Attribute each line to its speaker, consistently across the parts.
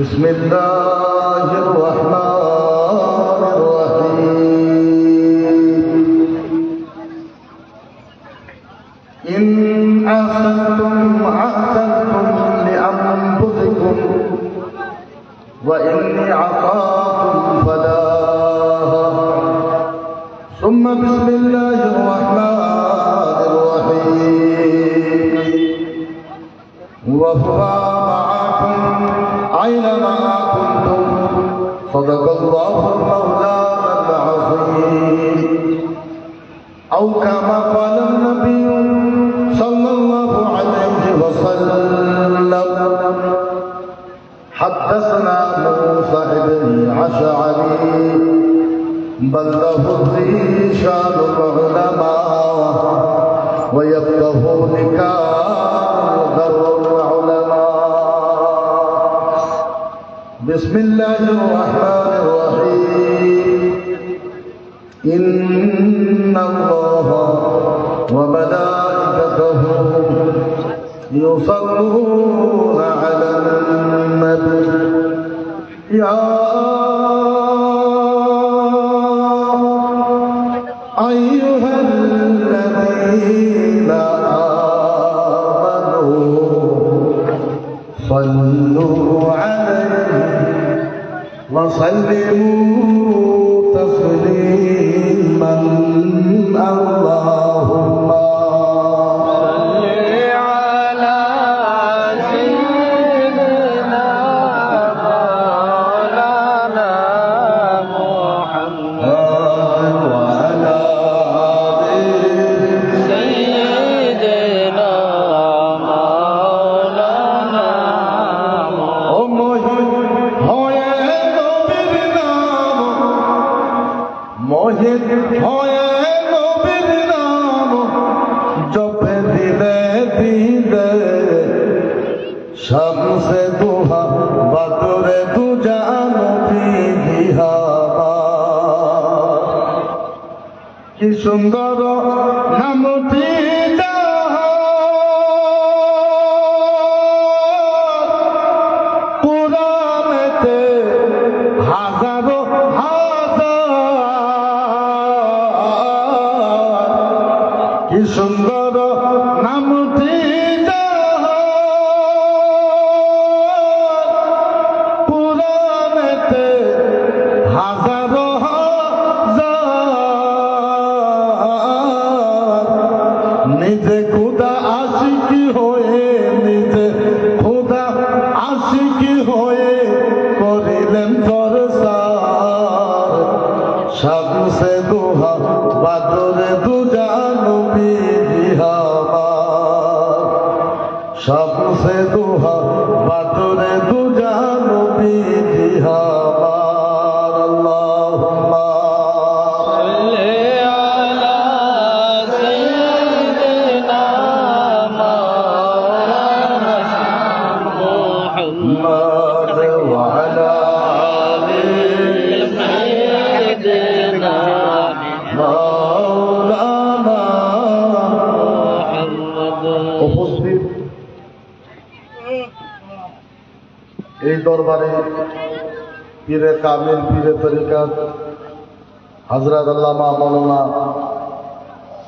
Speaker 1: بسم الله الرحمن الرحيم. إن أحسنتم أحسنتم لأنفسكم وإني عصاكم فلا ثم بسم الله بن عشعري بل له شان العلماء ويفقه لكاذر العلماء بسم الله الرحمن الرحيم. إن الله وملائكته يصلون على النبي يا হাজার কি সুন্দর তরিকাত হজরত আল্লামা মৌলানা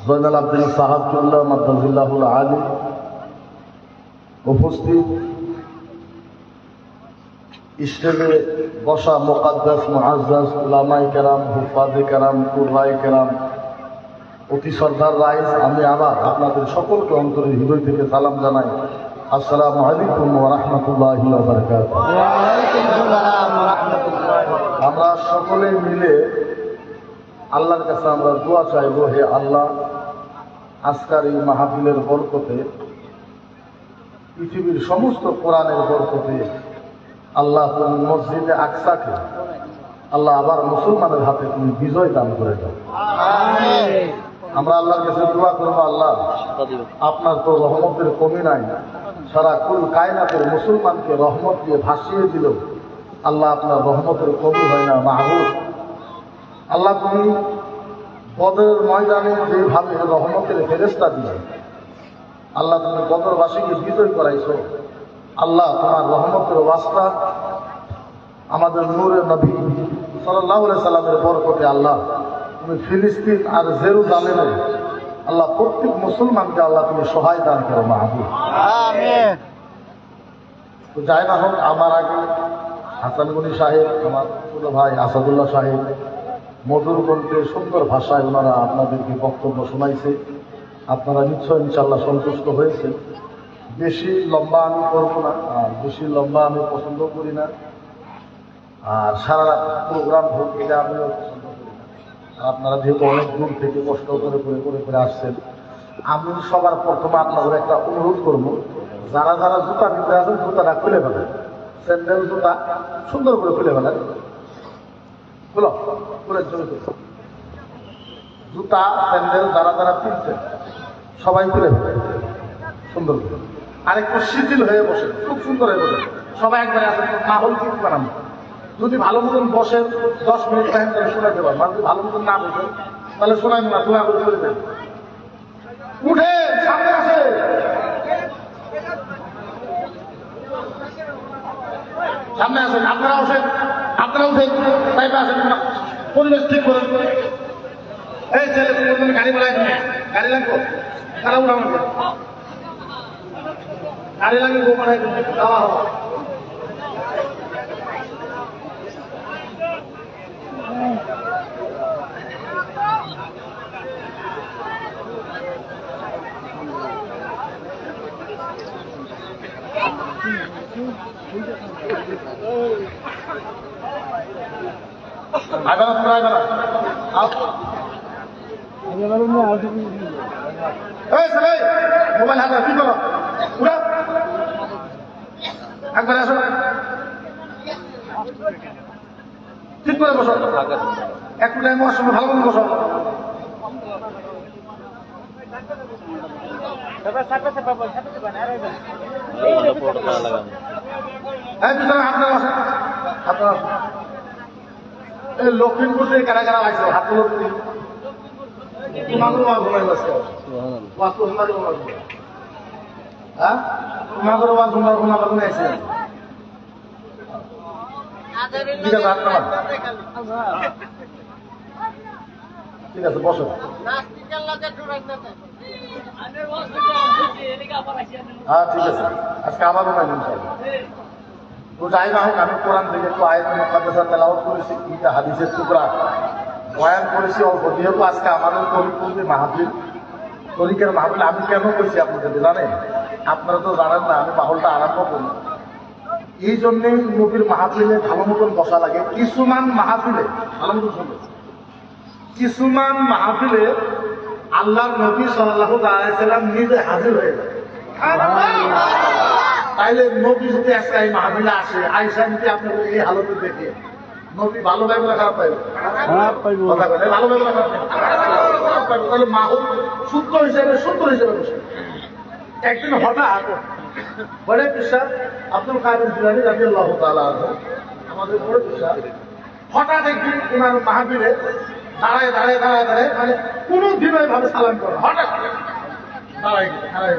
Speaker 1: জৈনাল আব্দুল সাহাবুল্লাহ মাদ্দাজিল্লাহুল আলী উপস্থিত স্টেজে বসা মোকাদ্দাস মহাজাস লামাই কেরাম হুফাজে কেরাম কুর্রাই কেরাম, অতি সর্দার রাইস আমি আবার আপনাদের সকলকে অন্তরের হৃদয় থেকে সালাম জানাই। আসসালামু আলাইকুম ওয়া রাহমাতুল্লাহি ওয়া বারাকাতুহু।
Speaker 2: ওয়া আলাইকুম আসসালাম ওয়া রাহমাতুল্লাহি ওয়া বারাকাতুহু।
Speaker 1: আমরা সকলে মিলে আল্লাহর কাছে আমরা দোয়া চাইব হে আল্লাহ আজকার এই মাহফিলের বরকতে পৃথিবীর সমস্ত কোরআনের বরকতে আল্লাহ তুমি মসজিদে আকসাকে আল্লাহ আবার মুসলমানের হাতে তুমি বিজয় দান করে দাও। আমরা আল্লাহর কাছে দোয়া করব আল্লাহ আপনার তো রহমতের কমি নাই। সারা কুল কায়নাতের মুসলমানকে রহমত দিয়ে ভাসিয়ে দিল আল্লাহ আপনার রহমতের কমি হয় না মাহবুব। আল্লাহ তুমি বদরের ময়দানে যেভাবে রহমতের ফেরেস্তা দিয়ে আল্লাহ তুমি বদরবাসীকে বিজয় করাইছো। আল্লাহ তোমার রহমতের ওয়াস্তা আমাদের নূরে নবী সাল্লাহ সাল্লামের বরকতে আল্লাহ তুমি ফিলিস্তিন আর জেরু জেরুজালেমে আল্লাহ প্রত্যেক মুসলমানকে আল্লাহ তুমি সহায় দান করো মাহবুব। যাই না হোক আমার আগে হাসান সাহেব, আমার ছোট ভাই আসাদুল্লাহ সাহেব, মধুর কণ্ঠে সুন্দর ভাষায় ওনারা আপনাদেরকে বক্তব্য শোনাইছে। আপনারা নিশ্চয় ইনশাল্লাহ সন্তুষ্ট হয়েছে বেশি লম্বা আমি করব না, আর বেশি লম্বা আমি পছন্দ করি না। আর সারা প্রোগ্রাম হোক, এটা আমিও পছন্দ করি না। আপনারা যেহেতু অনেক দূর থেকে কষ্ট করে করে করে করে আসছেন, আমি সবার প্রথমে আপনাদের একটা অনুরোধ করব, যারা যারা জুতা কিনতে আছেন জুতাটা খুলে ফেলেন। স্যান্ডেল জুতা সুন্দর করে খুলে ফেলেন। খুলো, খুলে জুতা স্যান্ডেল যারা যারা কিনছেন সবাই খুলে সুন্দর। করে আর একটু শিথিল হয়ে বসে, খুব সুন্দর হয়ে বসে। সবাই একবারে আসেন, মাহল ঠিক বানান। যদি ভালো মতন বসে, দশ মিনিট টাইম তাহলে শোনাতে পারবেন আর যদি ভালো মতন না বসে, তাহলে শোনাই না, দোয়া করে চলে যান। উঠে, সামনে আসে সামনে আসেন আপনারা আসেন আপনারা উঠেন পাইপে আসেন পরিবেশ ঠিক করেন। এই ছেলে গাড়ি বাড়াই গাড়ি লাগবো? তারা উঠানো গাড়ি লাগে হওয়া আইবা না আও। এই ছেলে মোবাইল হাতে কি করো উঠা একবার আসো ঠিক করে বসো একটু টাইম বসো ভালো করে বসো এই পিছনে হাত ধরে বসো হাত ধরে বসো এই লক্ষ্মীপুর থেকে কারা কারা লাগছে? হাত হ্যাঁ? ঠিক আছে বসো। হ্যাঁ ঠিক আছে। আজকে ইনশাআল্লাহ। তো যাই না হোক আমি কোরআন থেকে একটু আয়াত মুকাদ্দাসা তেলাওয়াত করেছি তিনটা হাদিসের টুকরা। বয়ান করেছি, অল্প, যেহেতু আজকে আমাদের তরিকুলদের মাহফিল তরিকের মাহফিল, আমি কেন করেছি আপনাদের জানেন? আপনারা তো জানেন না, আমি মাহলটা আরম্ভ করি। এই জন্যেই নবীর মাহফিলে ভালো মতন বসা লাগে। কিছুমান মাহফিলে, ভালো মতন শুনবে কিছুমান মাহফিলে আল্লাহর নবী সাল্লাহ সাল্লাম নিজে হাজির হয়ে যায়। তাইলে নবী যদি আজকে এই মাহফিলে আসে আইসা যদি আপনাকে এই হালতে দেখে নবী ভালো পাইবে না খারাপ পাইবে?
Speaker 2: খারাপ পাইব।
Speaker 1: কথা বলে ভালো পাইবে না খারাপ পাইবে? তাহলে মাহুল সূত্র হিসেবে সূত্র হিসেবে বসে। একদিন হঠাৎ বড় পিসাব আব্দুল কাদের জিলানি রাজি আল্লাহ আনহু, আমাদের বড় পিসাব হঠাৎ একদিন ওনার মাহফিলে দাঁড়ায় দাঁড়ায় দাঁড়ায় দাঁড়ায় মানে কোনো দিন ভাবে সালাম করে হঠাৎ দাঁড়ায় দাঁড়ায়।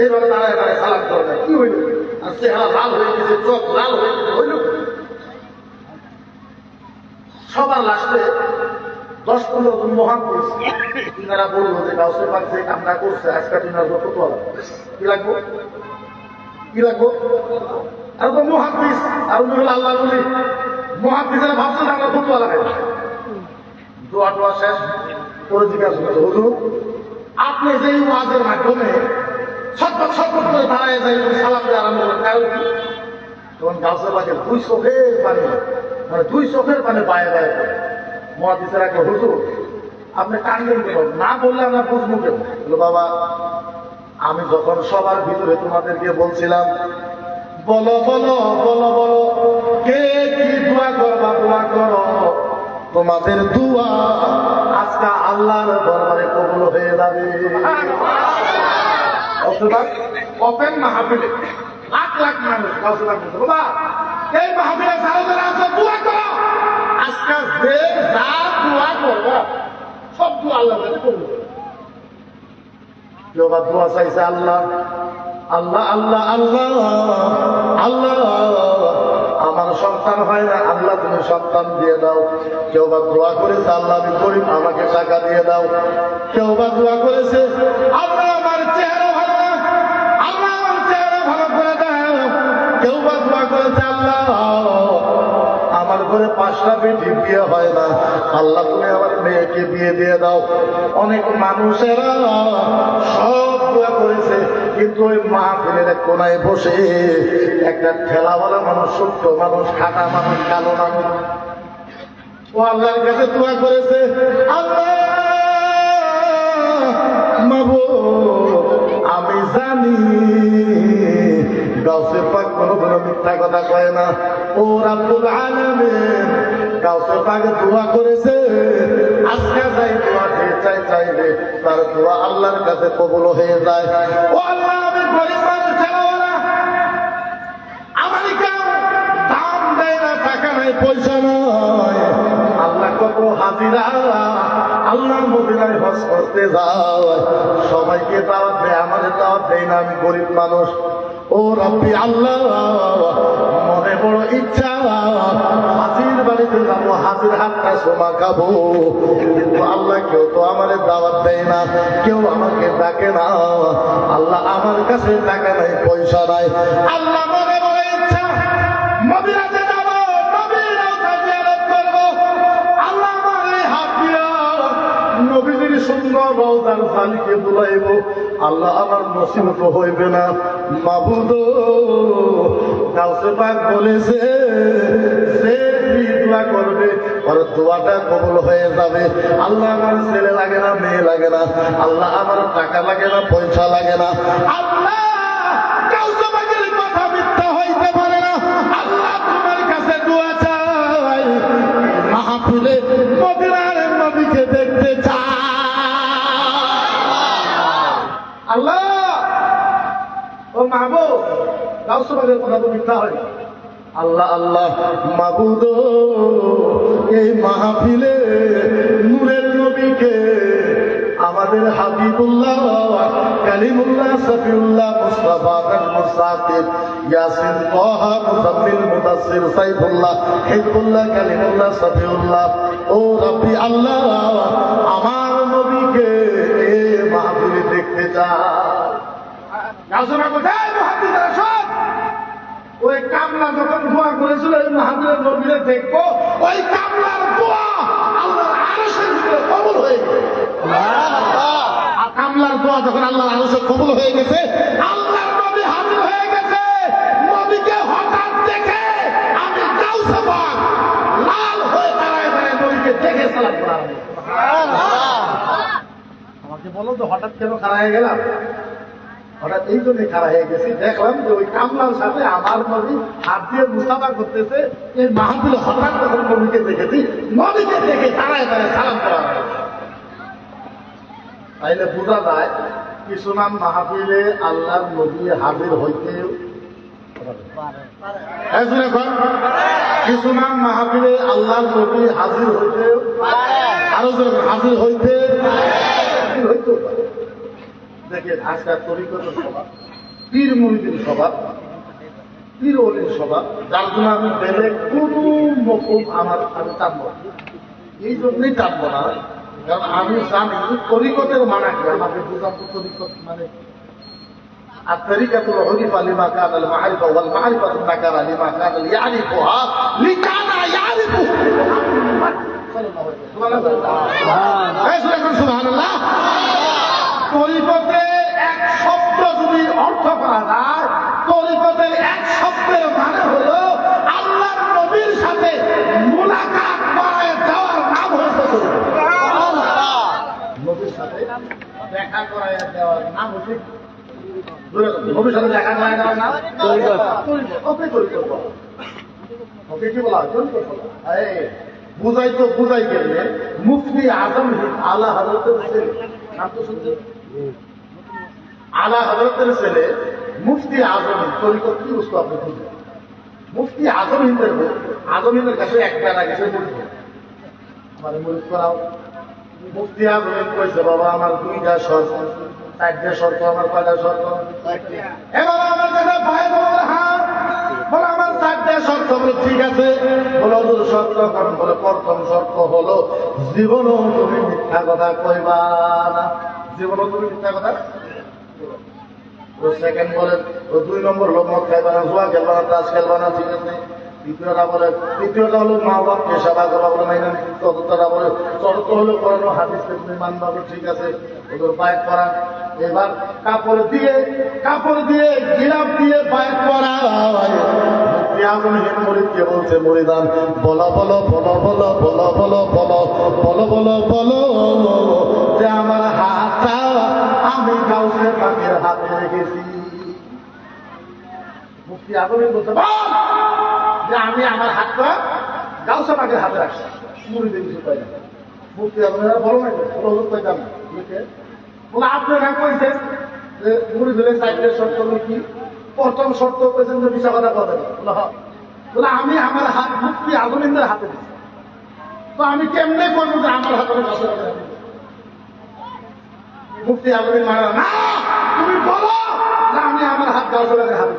Speaker 1: এইভাবে দাঁড়ায় দাঁড়ায় সালাম করে না কি হইল? আর চেহারা লাল হয়ে গেছে, চোখ লাল হয়ে গেছে, হইল? সবার লাস্টে দশ পনেরো জন মহান করেছে তিনারা বলল যে গাউসে পাক যে কামনা করছে, আজকে তিনার তোলা কি লাগবো? কি লাগবো? আর তো মহাদিস আর উনি হলো আল্লাহ বলি মহাদিসেরা ভাবছেন আমরা ফতুয়া লাগাই। দোয়া টোয়া শেষ করে জিজ্ঞাসা করছে, হুজুর, আপনি যে ওয়াজের মাধ্যমে দুই মানে দুই আপনি না বললে আমরা বুঝব বাবা, আমি যখন সবার ভিতরে তোমাদেরকে বলছিলাম, বলো বলো বলো বলো, কে কি দোয়া তোমাদের দোয়া আজকে আল্লাহর দরবারে কবুল হয়ে যাবে। অথবা
Speaker 3: ওপেন মাহফিলে লাখ লাখ মানুষ গবেষণা করছে বাবা, এই মাহফিলে যারা আছে, দোয়া করো। আজকে যে যা দোয়া করব, সব দোয়া আল্লাহ করব।
Speaker 1: আল্লাহ আল্লাহ আমার সন্তান হয় না, আল্লাহ তুমি সন্তান দিয়ে দাও। কেউ বা দোয়া করেছে, আল্লাহ আমি গরিব, আমাকে টাকা দিয়ে দাও। কেউ বা দোয়া করেছে, আল্লাহ আমার চেহারা ভালো করে দাও। কেউ বা দোয়া করেছে, আল্লাহ, আমার ঘরে পাঁচটা বেটি বিয়ে হয় না। আল্লাহ, তুমি আমার মেয়েকে বিয়ে দিয়ে দাও। অনেক মানুষেরা সব দোয়া করেছে, কিন্তু ওই মাহফিলের এক কোনায় বসে একটা ঠেলাওয়ালা মানুষ, ছোট্ট মানুষ, খাটা মানুষ, কালো মানুষ। ও আল্লাহর কাছে দোয়া করেছে, আল্লাহ আমি জানি গাউসে পাক কোনো কোনো মিথ্যা কথা কয় না। ও রাব্বুল আলামিন গাউসে পাক দোয়া করেছে। আজকে যাই দোয়া দিয়ে চাই, চাইলে তার দোয়া আল্লাহর কাছে কবুল হয়ে যায়। ও আল্লাহ, আমি গরিব মানুষ ছেলেওয়ালা আমার দাম দেয় না, টাকা নাই, পয়সা নয় আল্লাহ কত হাজিরা আল্লাহ মদিনায় হজ করতে যায়। সবাইকে দাওয়াত দেয়, আমাদের দাওয়াত দেয় না, আমি গরিব মানুষ। ও রব্বি আল্লাহ, মনে বড় ইচ্ছা। হাজির বাড়িতে যাব, হাজির হাতটা সোমা খাব। কিন্তু আল্লাহ কেউ তো আমার দাওয়াত দেয় না, কেউ আমাকে ডাকে না। আল্লাহ আমার কাছে টাকা নাই, পয়সা নাই। আল্লাহ মনে বড় ইচ্ছা, মদিনাতে সুন্দর রওজার জালিকে বুলাইব। আল্লাহ আমার নসিবত হইবে না। মাবুদ কাউসেপাক বলেছে, সে দোয়া করবে? ওর দোয়াটা কবুল হয়ে যাবে। আল্লাহ আমার ছেলে লাগে না, মেয়ে লাগে না। আল্লাহ আমার টাকা লাগে না, পয়সা লাগে না। আল্লাহ না। কাছে দেখতে
Speaker 3: মাহবুব গাউসবাগের কথা তো মিথ্যা হয়।
Speaker 1: আল্লাহ আল্লাহ মাবুদ এই মাহফিলে নূরের নবীকে আমাদের হাবিবুল্লাহ কালিমুল্লাহ সফিউল্লাহ মুস্তাফা মুসাফির ইয়াসিন তাহা মুদাসসির সাইফুল্লাহ হিজবুল্লাহ কালিমুল্লাহ সফিউল্লাহ ও রব্বি আল্লাহ আমার নবীকে এই মাহফিলে দেখতে চায়
Speaker 3: গাউসবাগ কোথায়? ওই কামলা যখন দোয়া করেছিল এই মাহাদিরের নবীরে দেখব ওই কামলার দোয়া আল্লাহর আরশের ভিতরে কবুল হয়ে গেছে। আর কামলার দোয়া যখন আল্লাহর আরশে কবুল হয়ে গেছে আল্লাহর নবী হাজির হয়ে গেছে। নবীকে হঠাৎ দেখে আমি কাউসে পাক লাল হয়ে দাঁড়ায় দাঁড়ায় নবীকে দেখে সালাম করা আমাকে বলো তো হঠাৎ কেন খাড়া হয়ে গেলাম? হঠাৎ এই জন্য খাড়া হয়ে গেছি। দেখলাম যে ওই কামলার সাথে আমার নবী হাত দিয়ে মুসাফা করতেছে। এই মাহফিলে হঠাৎ যখন নবীকে দেখেছি, নবীকে দেখে দাঁড়ায় দাঁড়ায় সালাম করা হয়।
Speaker 1: তাইলে বোঝা যায় কিছুমান মাহফিলে আল্লাহর নবী হাজির হইতে
Speaker 3: জন্য
Speaker 1: কিছুমান মাহফিলে আল্লাহর নবী হাজির হইতে
Speaker 3: আরও জোরে, হাজির হইতে
Speaker 1: হাজির হইতেও পারে। দেখেন আজকাল তরিকত সভা, পীর মুরিদের সভা, পীর অলির সভা যার জন্য আমি বেলে কোনো মকুব আমার আমি টানবো। এই জন্যই টানবো না, কারণ আমি জানি তরিকতের মানা কি, আমাকে বুঝাবো তরিকত মানে লিকানা ইয়ারিফু
Speaker 3: এই জোরে কর, সুবহানাল্লাহ। তরিকতে এক যদি অর্থ করা যায় তরিকতের মানে হলো আল্লাহর নবীর সাথে মোলাকাত করায় যাওয়ার নাম হয়েছে
Speaker 1: দেওয়ার নাম হচ্ছে ভবিষ্যতে দেখা যায় না না
Speaker 2: তরিকত।
Speaker 1: ওকে তরিকত বুঝাই তো বুঝাই গেলে মুফতি আজম আলা হজরতের নাম তো শুনছে আলা হজরতের ছেলে মুফতি আজম তরিকত কি বস্তু মুফতি আজম হিন্দের আজম হিন্দের কাছে এক বেলা গেছে মুড়ি আমার মুড়ি করাও, মুফতি আজম কইছে, বাবা, আমার দুইটা শর্ত, চারটে শর্ত, আমার কয়টা শর্ত? এবার আমার কাছে ভাই বলে হ্যাঁ বলে, আমার চারটে শর্ত, বলে, ঠিক আছে? বলে ওদের শর্ত কারণ বলে, প্রথম শর্ত হলো, জীবনও তুমি মিথ্যা কথা কইবা না। তৃতীয়টা হলো মা বাপকে সেবা করা বলে নাই না চতুর্থটা বলে চতুর্থ হলো করানো হাদিসকে তুমি মানবা ঠিক আছে ওদের বাইক করা এবার কাপড় দিয়ে কাপড় দিয়ে গিলাপ দিয়ে বাইক করা বলছে মরিদান বলো বলো বলো বলো বলো বলো বলো বলো বলো বলো আমার হাতটা আমি কাউকে পাখির হাতে রেখেছি। মুক্তি আগুনে বলতে "বল, যে আমি আমার হাতটা গাউসা পাখির হাতে রাখছি। কি? প্রথম শর্ত যে কথা কথা বলে। আমি আমার হাত মুক্তি আগুনের হাতে দিচ্ছি তো আমি কেমনে করব যে আমার হাতে? মুক্তি আগুন মারা, না, তুমি বলো যে আমি আমার হাত গাছলাকে হাত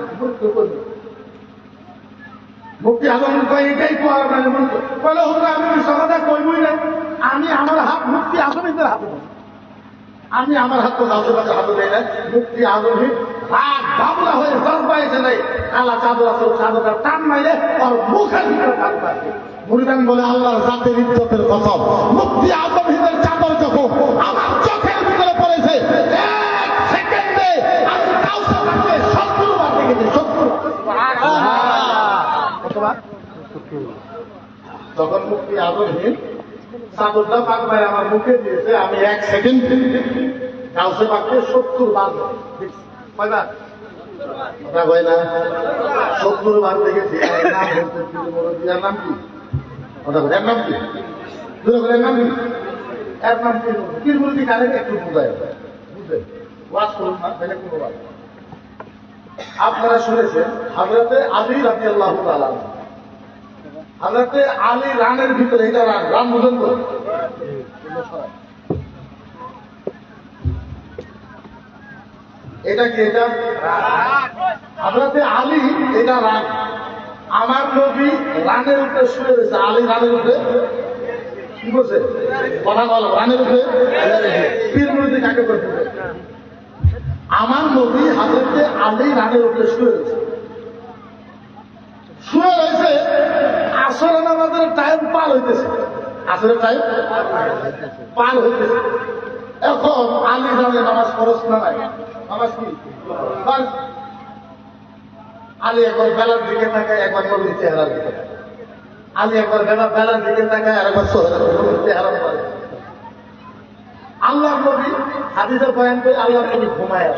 Speaker 1: মুক্ত আগুন কয়, এটাই কোয়ার মানে বলে, হুজুর, আমি সমাজে কইবই না আমি আমার হাত মুক্তি আগুনের হাতে আমি আমার হাত তো গাছলাকে হাতে দেয় না মুক্তি আগুন রাগ বাবলা হয়ে নাই। কালা চাদর আছে টান মাইলে মুখের ভিতরে টান পাইছে মুরিদান বলে, আল্লাহর জাতের ইজ্জতের কসম মুক্তি চাদর যখন আমার চোখের এক সেকেন্ডে আমি শত্রু বার দেখেছি শত্রু। কতবার? যখন মুক্তি আজমহীন চাদরটা পাক ভাই আমার মুখে দিয়েছে, আমি এক সেকেন্ড কাউসে পাককে সত্তর বার। কয়বার কথা হয় না। সত্তর বার দেখেছি নাম কি? কথা এর কি? দুটো নাম নাম একটু ওয়াজ করুন না তাহলে কোনো আপনারা শুনেছেন, হাজরাতে আলী রাজি আল্লাহ আলী রানের ভিতরে এটা রান রান বুঝেন তো? এটা কি এটা? হাজরাতে আলী, এটা রান। আমার নবী রানের উপরে শুয়ে রয়েছে, আলী রানের উপরে। কি বলছে? কথা বলো। রানের উপরে পীর মুরিদি কাকে করতে আমার নবী হাজরতে আলী রানের উপরে শুয়ে রয়েছে শুয়ে রয়েছে আসর নামাজের টাইম পার হইতেছে। আসরের টাইম পার হইতেছে। এখন আলী জানে নামাজ খরচ না নাই? নামাজ কি? আলী একবার বেলার দিকে তাকায় একবার চেহারার দিকে তাকায়। আলী একবার বেলা বেলার দিকে তাকায় আর একবার চেহারা করে। আল্লাহ নবী বয়ান করে আল্লাহ নবী ঘুমায়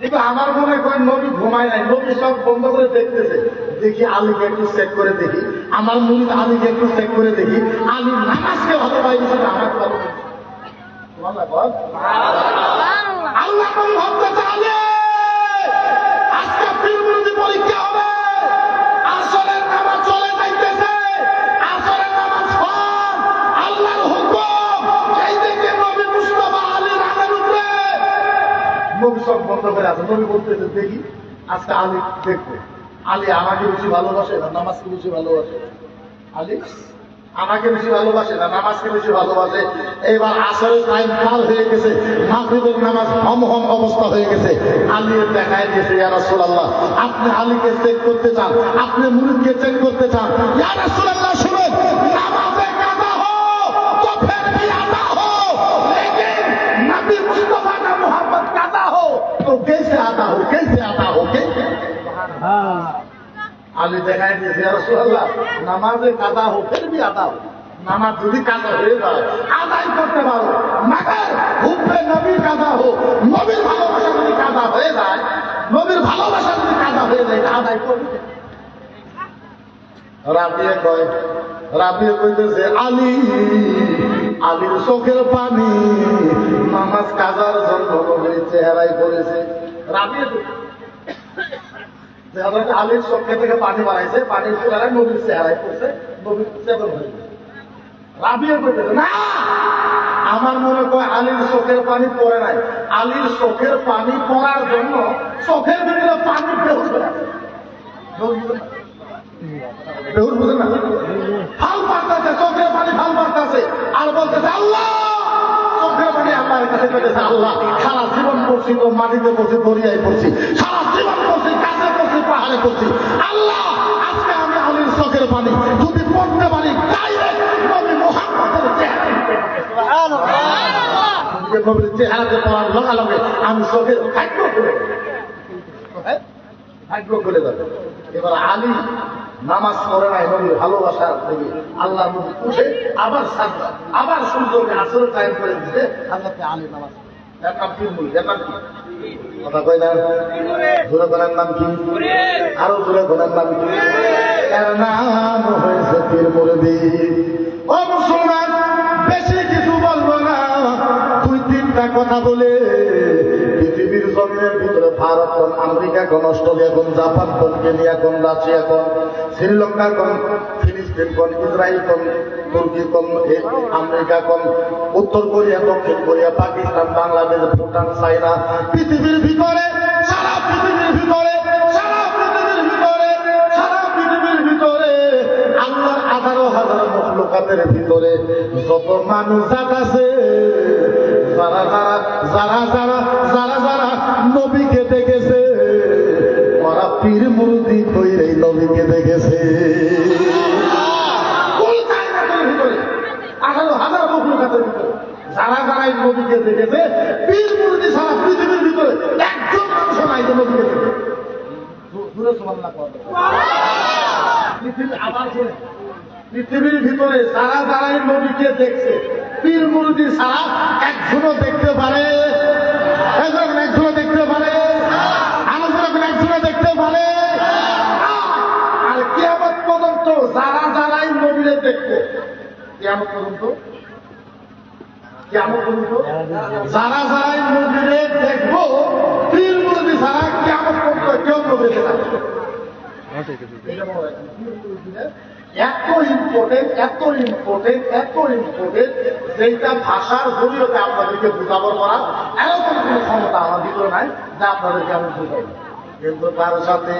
Speaker 1: কিন্তু আমার মনে নবী ঘুমায় নাই নবী সব বন্ধ করে দেখতেছে। দেখি আলীকে একটু চেক করে দেখি আমার আলীকে একটু চেক করে দেখি। আলী নামাজকে ভালো পাইছে না আমার ভালো পাইছে। সুবহানাল্লাহ, বল। আল্লাহ নবী ভাবতেছে আলী! আজকে পরীক্ষা হবে। নবী সব বন্ধ করে আছে। নবী বলতেছে দেখি, আজকে আলী দেখবে। আলী আমাকে বেশি ভালোবাসে না নামাজকে বেশি ভালোবাসে? আলী, আমাকে বেশি ভালোবাসে না নামাজকে বেশি ভালোবাসে? এবার আসরের টাইম পার হয়ে গেছে, মাগরিবের নামাজ হম হম অবস্থা হয়ে গেছে। আলী দেখায় দিয়েছে, ইয়া রাসূলুল্লাহ, আপনি আলীকে চেক করতে চান, আপনি মুরিদকে চেক করতে চান। ইয়া রাসূলুল্লাহ, শুনেন, নামাজে तो कैसे आता हो कैसे आता हो कैसे
Speaker 2: হ্যাঁ
Speaker 1: আলী দেখায় দিয়েছে ইয়া রাসূলুল্লাহ নামাজে কাদা হো ফির भी आता हो নামাজ যদি কাদা হয়ে যায় আদায় করতে পারো মাগার হুব্বে নবী কাদা হো নবীর ভালোবাসা যদি কাদা হয়ে যায় নবীর ভালোবাসা যদি কাদা হয়ে যায় এটা আদায় করবে কে? রাবিয়ে কয় রাবিয়ে কইতেছে আলী আলীর চোখের পানি নামাজ কাজার জন্য চেহারাই করেছে আলীর চোখে থেকে পানি বাড়াইছে পানির চেহারায় নবীর চেহারায় পড়ছে, নবীর চেতন না! আমার মনে হয় আলীর চোখের পানি পড়ে নাই। আলীর চোখের পানি পড়ার জন্য চোখের ভিতরে পানি বেহুশ বেহুশ বুঝেন না? ফাল পারতেছে চোখের পানি ফাল পারতেছে আর বলতেছে আল্লাহ চোখের পানি আল্লাহর কাছে পেতেছে আল্লাহ সারা জীবন করছি তো মাটিতে করছি দরিয়ায় করছি সারা জীবন করছি কাছে করছি পাহাড়ে করছি আল্লাহ আজকে আমি আলীর চোখের পানি যদি পড়তে পারি ডাইরেক্ট নবী মোহাম্মদের চেহারায় নবীর চেহারাতে পড়ার লগে লগে আমি চোখের। হ্যাঁ? ভাগ্য খুলে দেবে এবার আলী নামাজ পড়ে নাই নবীর ভালোবাসা দেখি আল্লাহ উঠে আবার আবার সূর্যকে আসর টাইম করে দিতে আল্লাহ আলী নামাজ না? বেশি কিছু বলব না। দুই তিনটা কথা বলে জমিনের ভিতরে ভারত কোন আমেরিকা, কোন অস্ট্রেলিয়া, কোন জাপান, কোন কেনিয়া, কোন রাশিয়া, কোন শ্রীলঙ্কা, কোন ফিলিস্তিন, কোন ইসরায়েল, কোন তুর্কি, কোন আমেরিকা, কোন উত্তর কোরিয়া, দক্ষিণ কোরিয়া, পাকিস্তান, বাংলাদেশ, ভুটান চাইনা পৃথিবীর ভিতরে, সারা পৃথিবীর ভিতরে, সারা পৃথিবীর ভিতরে, সারা পৃথিবীর ভিতরে, আল্লাহর আঠারো হাজার লোকাতের ভিতরে যত মানুষ আছে, যারা যারা যারা যারা যারা যারা নবীকে দেখেছে, ওরা পীর মুরদি কইরে নবীকে দেখেছে। আঠারো হাজার মখলুকাতের ভিতরে, যারা যারা এই নবীকে দেখেছে, পীর মুরদি সারা পৃথিবীর ভিতরে একজন মানুষ পৃথিবীর ভিতরে যারা যারা এই নবীকে দেখছে পীর মুরদি ছাড়া একজনও দেখতে পারে। দেখতে পারে দেখতে পারে, আর কেয়ামত পর্যন্ত যারা যারাই নবীরে দেখব কেমন পর্যন্ত যারা দেখব, পীর মুরদি ছাড়া কেমন পর্যন্ত কেউ নবীরে এত ইম্পর্টেন্ট এত ইম্পর্টেন্ট এত ইম্পর্টেন্ট যেটা ভাষার জড়িয়তে আপনাদেরকে বুঝাবো করা এরকম কোনো ক্ষমতা আমার ভিতরে নাই যা আপনাদেরকে আমি বুঝাবো কিন্তু তার সাথে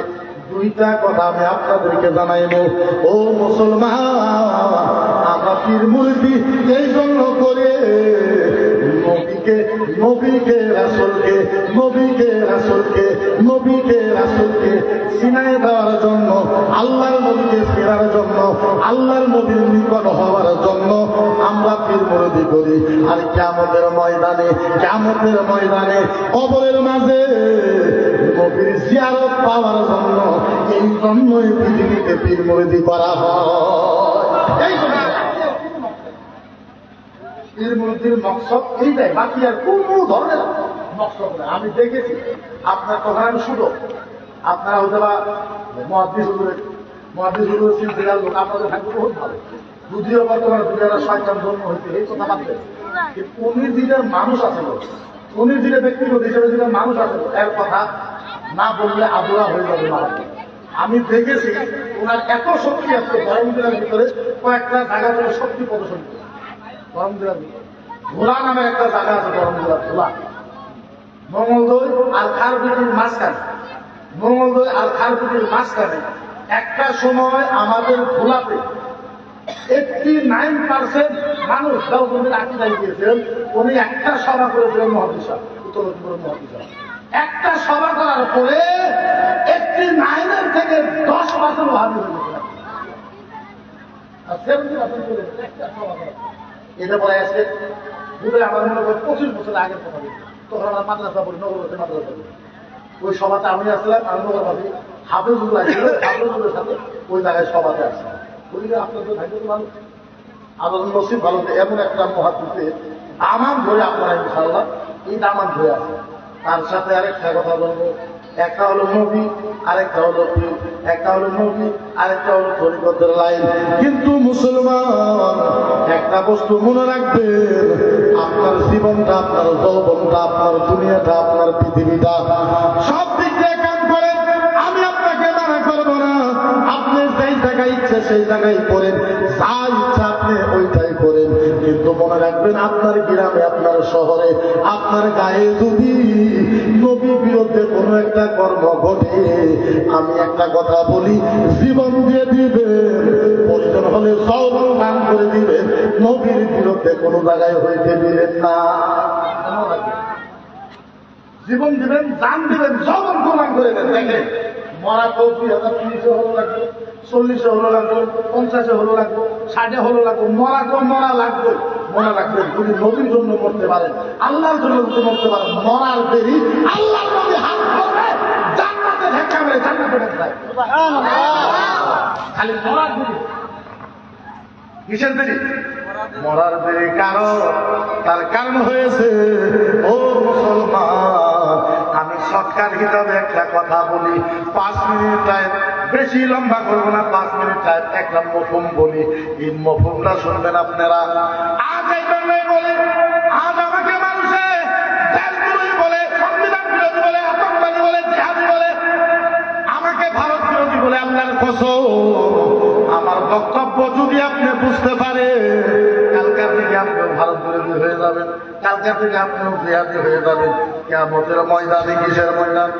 Speaker 1: দুইটা কথা আমি আপনাদেরকে জানাইব। ও মুসলমান, আমরা পীর মুরদি এই জন্য করে। নবীকে নবীকে, রাসুলকে নবীকে রাসুলকে নবীকে, রাসুলকে সিনায় দেওয়ার জন্য, আল্লাহর নবীকে চেনার জন্য, আল্লাহর নবীর নিকট হওয়ার জন্য আমরা পীর মুরদি করি। আর কেমতের ময়দানে কেমতের ময়দানে, কবরের মাঝে নবীর জিয়ারত পাওয়ার জন্য, এই জন্যই পৃথিবীতে পীর মুরদি করা হয়। এই পীর মুরদির মকসদ এইটাই, বাকি আর কোন ধরনের মকসদ নেই আমি দেখেছি, আপনার কথা আমি শুধু আপনারা হয়তো বা মহাদিস মহাদিস সিলসিলার লোক, আপনাদের থাকবে বহুত ভালো। যদিও বর্তমানে দুনিয়ার শয়তান জন্ম হয়েছে এই কথা কিন্তু উনি দিনের মানুষ আছে উনি দিনে ব্যক্তিগত হিসেবে দিনের মানুষ আছে। এর কথা না বললে আবুরা হয়ে যাবে আমি দেখেছি ওনার এত শক্তি আছে গরম দিনের ভিতরে কয়েকটা জায়গা থেকে শক্তি প্রদর্শন করে। ভোলা নামে একটা জায়গা আছে গরম দিনের ভোলা মঙ্গলদৈ আর খারপিটির মাঝখানে। মঙ্গলদৈ আর খারপিটির মাঝখানে। একটা সময় আমাদের ভোলাতে এইটটি নাইন পার্সেন্ট মানুষ দাউদের আকিদাই গিয়েছিলেন। উনি একটা সভা করেছিলেন মহাদিসা উত্তর লক্ষ্মীপুর মহাদিসা একটা সভা করার পরে এইটটি নাইনের থেকে দশ পার্সেন্ট চলে একটা সভা করার। এটা আমার মনে হয় পঁচিশ বছর আগের কথা তখন আমরা মাদ্রাসা পড়ি নগরবাসী মাদ্রাসা পড়ি। ওই সভাতে আমি আসলাম আমি হাফেজুলের সাথে ওই জায়গায় সভাতে আসলাম বলি আপনার তো ভালো। নসিব ভালো এমন একটা মহাদ্বীপে দামান ধরে আপনারা ইনশাল্লাহ এই দামান ধরে আছে। তার সাথে আরেকটা কথা বলব। একটা হলো নবী আরেকটা হলো একটা হলো নবী আরেকটা হলো তরিকতের লাইন কিন্তু মুসলমান একটা বস্তু মনে রাখবেন আপনার জীবনটা, আপনার যৌবনটা, আপনার দুনিয়াটা, আপনার পৃথিবীটা। সব দিক দিয়ে কাম করেন, আমি আপনাকে মানা করব না। আপনি যেই জায়গায় ইচ্ছে, সেই জায়গায় করেন। যা ইচ্ছা আপনি ওইটাই করেন। কিন্তু মনে রাখবেন, আপনার গ্রামে, আপনার শহরে, আপনার গায়ে যদি নবী বিরুদ্ধে কোনো একটা কর্ম ঘটে, আমি একটা কথা বলি, জীবন দিয়ে দিবেন প্রয়োজন হলে সব দান করে দিবেন, নবীর বিরুদ্ধে কোনো জায়গায় হইতে দিবেন না। জীবন দিবেন জান দিবেন জবন প্রমাণ করে দেন, দেখেন। মরা তো দুই হাজার, তিরিশে হলো লাগবে, চল্লিশে হলো লাগবে, পঞ্চাশে হলো লাগবে, ষাটে হলো লাগবে, মরা তো মরা লাগবে। মরা রাখবেন তুমি নবীর জন্য করতে পারেন আল্লাহর জন্য যদি মরতে পারেন মরার দেরি আল্লাহ নবী হাত করবে জান্নাতে ঢেকা মেরে জান্নাতে ঢেকায় খালি মরার দেরি কিসের দেরি? মরার দেরি কারণ তার কারণ হয়েছে, ও মুসলমান, আমি সরকার হিসাবে একটা কথা বলি, পাঁচ মিনিট টাইম বেশি লম্বা করব না, পাঁচ মিনিট টাইম একটা মফুম বলি, এই মফুমটা শুনবেন আপনারা। আজ এই জন্যই বলি, আজ আমাকে মানুষে বলে, সংবিধান বিরোধী বলে, আতঙ্কবাদী বলে, জিহাদি বলে, আমাকে ভারত বিরোধী বলে আপনার কসম, আমার বক্তব্য যদি আপনি বুঝতে পারে কালকার থেকে আপনিও ভারত বিরোধী হয়ে যাবেন। কালকে থেকে আপনিও জিহাদি হয়ে যাবেন। কেমতের ময়দানে কিসের ময়দান?